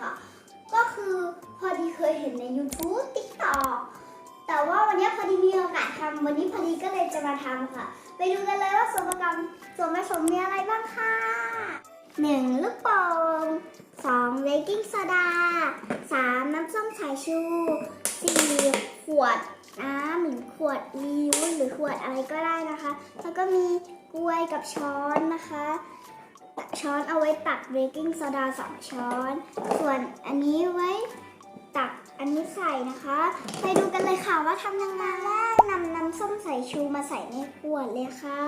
ค่ะ ก็คือพอดีเคยเห็นใน YouTube TikTok แต่ว่าวันนี้พอดีมีโอกาสทำวันนี้พอดีก็เลยจะมาทำค่ะ ไปดูกันเลยว่าส่วนประกอบส่วนผสมมีอะไรบ้างค่ะหนึ่งลูกโป่งสองเบกกิ้งโซดาสามน้ำส้มสายชูสี่ขวดน้ำหรือขวดรีวหรือขวดอะไรก็ได้นะคะ แล้วก็มีกล้วยกับช้อนนะคะ ช้อนเอาไว้ตักเบกกิ้งโซดาสองช้อน ส่วนอันนี้ไว้ตักอันนี้ใส่นะคะ ไปดูกันเลยค่ะว่าทำยังไงแรกนำน้ำส้มสายชูมาใส่ในขวดเลยค่ะ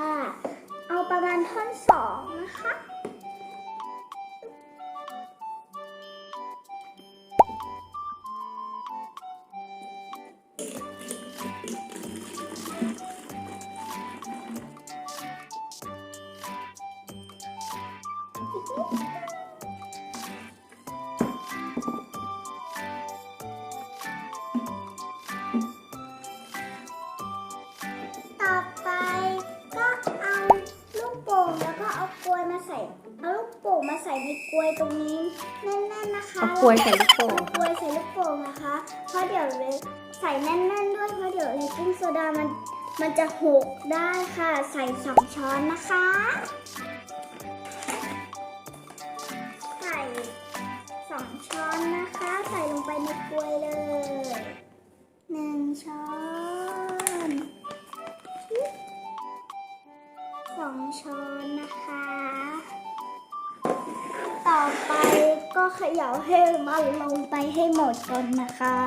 เอาประมาณท่อนสองนะคะ ต่อไปก็เอาลูกโป่งแล้วก็เอากลวยมาใส่ เอาลูกโป่งมาใส่ในกลวยตรงนี้แน่นๆนะคะเอากล้วยใส่ลูกโป่ง เอากลวยใส่ลูกโป่งนะคะ เพราะเดี๋ยวเลยใส่แน่นๆด้วยเพราะเดี๋ยวเลกิ้งโซดามันมันจะหกได้ค่ะ ใส่สองช้อนนะคะ นนะคะ ใส่ลงไปในกลวยเลยหนึ่งช้อนสองช้อนนะคะ ต่อไปก็เขย่าให้มันลงไปให้หมดก่อนนะคะ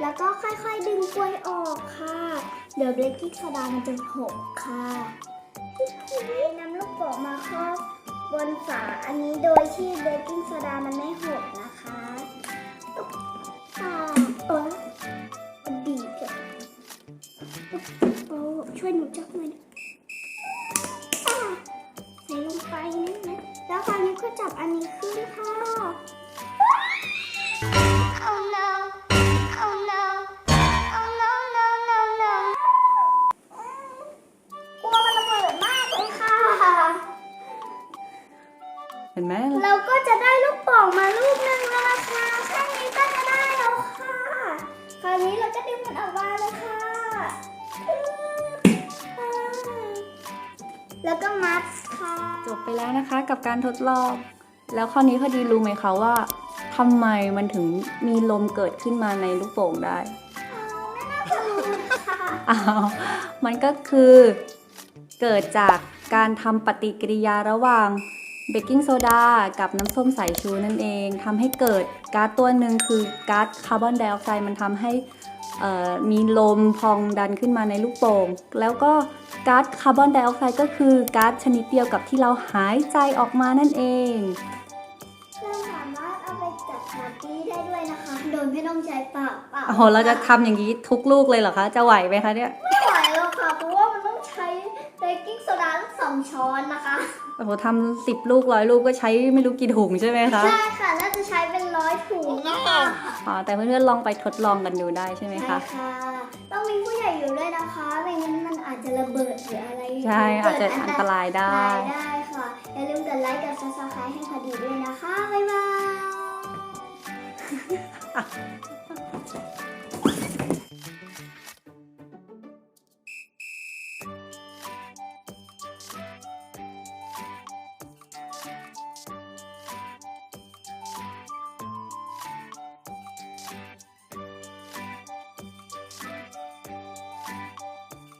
แล้วก็ค่อยๆดึงกล้วยออกค่ะ เดี๋ยวเบกกิ้งโซดามันจะหกค่ะนำลูกโป่งมาครอบบนฝาอันนี้โดยที่เบกกิ้งโซดามันไม่หก นะคะอ่าเออดีจ้ะโอ้ช่วยหนูจับหน่อยนใส่ลงไปนิดนะแล้วคราวนี้ก็จับอันนี้ขึ้นค่ะ แล้วก็มัดค่ะ จบไปแล้วนะคะกับการทดลอง แล้วข้อนี้พอดีรู้ไหมคะว่าทำไมมันถึงมีลมเกิดขึ้นมาในลูกโป่งได้อ้าวมันก็คือเกิดจากการทำปฏิกิริยาระหว่างเบกกิ้งโซดากับน้ำส้มสายชูนั่นเองทำให้เกิดก๊าซตัวหนึ่งคือก๊าซคาร์บอนไดออกไซด์มันทำให้เอ่อมีลมพองดันขึ้นมาในลูกโป่ง แล้วก็ ก๊าซคาร์บอนไดออกไซด์ก็คือก๊าซชนิดเดียวกับที่เราหายใจออกมานั่นเองเราสามารถเอาไปจัดปาร์ตี้ได้ด้วยนะคะ โดยไม่ต้องใช้ปากเปล่าโอ้โหเราจะทำอย่างนี้ทุกลูกเลยเหรอคะ จะไหวไหมคะเนี่ย ไม่ไหวหรอกค่ะเพราะว่ามันต้องใช้เบกกิ้งโซดาทั้งสองช้อนนะคะโอ้โหทำสิบลูกร้อยลูกก็ใช้ไม่รู้กี่ถุงใช่ไหมคะ ใช่ค่ะน่าจะใช้เป็นร้อยถุงค่ะอ๋อแต่เพื่อนๆลองไปทดลองกันดูได้ใช่ไหมใช่คะค่ะ ต้องมีผู้ใหญ่อยู่ด้วยนะคะ ไม่งั้นมันอาจจะระเบิดหรืออะไรใช่ อาจจะอันตรายได้ ได้ค่ะ อย่าลืมกดไลค์กับซับสไครต์ให้พอดีด้วยนะคะ บ๊ายบาย